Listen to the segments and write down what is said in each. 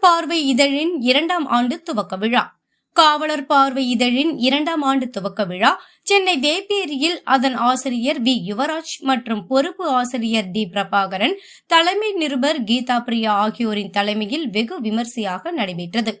பார்வை இதழின் இரண்டாம் ஆண்டு துவக்க விழா. காவலர் பார்வை இதழின் இரண்டாம் ஆண்டு துவக்க விழா. சென்னை வேப்பேரியில் அதன் ஆசிரியர் வி. யுவராஜ் மற்றும் பொறுப்பு ஆசிரியர் டி. பிரபாகரன் தலைமை நிருபர் கீதா பிரியா ஆகியோரின் தலைமையில் வெகு விமர்சையாக நடைபெற்றது.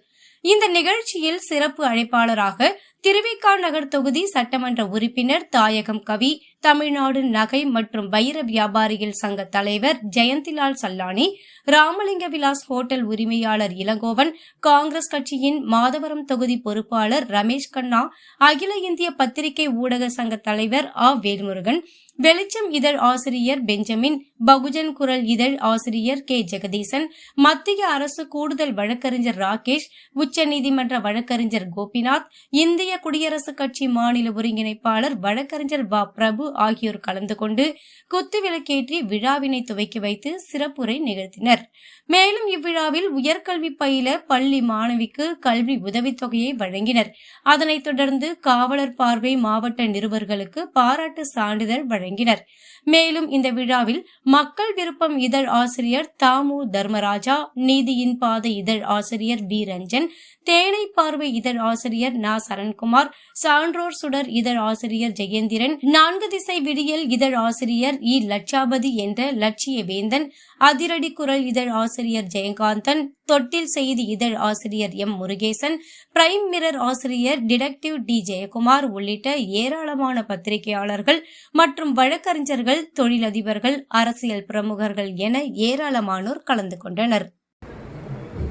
இந்த நிகழ்ச்சியில் சிறப்பு அழைப்பாளராக திருவிக்கா நகர் தொகுதி சட்டமன்ற உறுப்பினர் தாயகம் கவி தமிழ்நாடு நகை மற்றும் வைர வியாபாரிகள் சங்க தலைவர் ஜெயந்திலால் சல்லானி ராமலிங்க விலாஸ் ஹோட்டல் உரிமையாளர் இளங்கோவன் காங்கிரஸ் கட்சியின் மாதவரம் தொகுதி பொறுப்பாளர் ரமேஷ் கண்ணா அகில இந்திய பத்திரிகை ஊடக சங்க தலைவர் ஆ. வேல்முருகன் வெளிச்சம் இதழ் ஆசிரியர் பெஞ்சமின் பகுஜன் குரல் இதழ் ஆசிரியர் கே. ஜெகதீசன் மத்திய அரசு கூடுதல் வழக்கறிஞர் ராகேஷ் உச்சநீதிமன்ற வழக்கறிஞர் கோபிநாத் இந்திய குடியரசுக் கட்சி மாநில ஒருங்கிணைப்பாளர் வழக்கறிஞர் வ. பிரபு ஆகியோர் கலந்து கொண்டு குத்துவிளக்கேற்றி விழாவினை துவக்கி வைத்து சிறப்புரை நிகழ்த்தினர். மேலும் இவ்விழாவில் உயர்கல்வி பயில பள்ளி மாணவிக்கு கல்வி உதவித்தொகையை வழங்கினர். அதனைத் தொடர்ந்து காவலர் பார்வை மாவட்ட நிருபர்களுக்கு பாராட்டு சான்றிதழ் வழங்கினர். மேலும் இந்த விழாவில் மக்கள் விருப்பம் இதழ் ஆசிரியர் தாமு தர்மராஜா நீதியின் பாதை இதழ் ஆசிரியர் வி ரஞ்சன் தேனை பார்வை இதழ் ஆசிரியர் நா சரண்குமார் சான்றோர் சுடர் இதழ் ஆசிரியர் ஜெயேந்திரன் நான்கு திசை விடியல் இதழ் ஆசிரியர் இ. லட்சாபதி என்ற லட்சிய வேந்தன் அதிரடி குரல் இதழ் ஆசிரியர் ஜெயகாந்தன் தொட்டில் செய்தி இதழ் ஆசிரியர் எம். முருகேசன் பிரைம் மிரர் ஆசிரியர் டிடெக்டிவ் டி. ஜெயக்குமார் உள்ளிட்ட ஏராளமான பத்திரிகையாளர்கள் மற்றும் வழக்கறிஞர்கள் தொழிலதிபர்கள் அரசியல் பிரமுகர்கள் என ஏராளமானோர் கலந்து கொண்டனர்.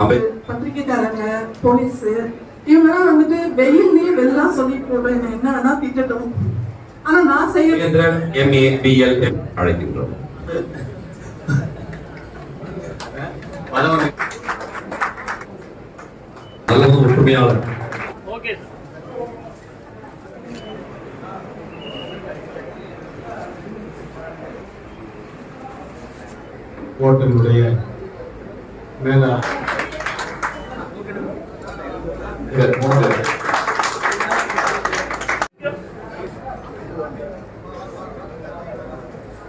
அவை பத்திரிக்கைக்காரங்க போலீஸ் இவங்கெல்லாம் வந்துட்டு வெயில்லயே வெளிலாம் சொல்லிட்டு போவேன் என்ன என்ன வேணா திட்டட்டும். ஆனா நான் செய்ய சுரேந்திரன் எம்ஏ பிஎல் அழைக்கின்றோம். ஒற்றுமையாளர் ஓட்டலுடைய மேல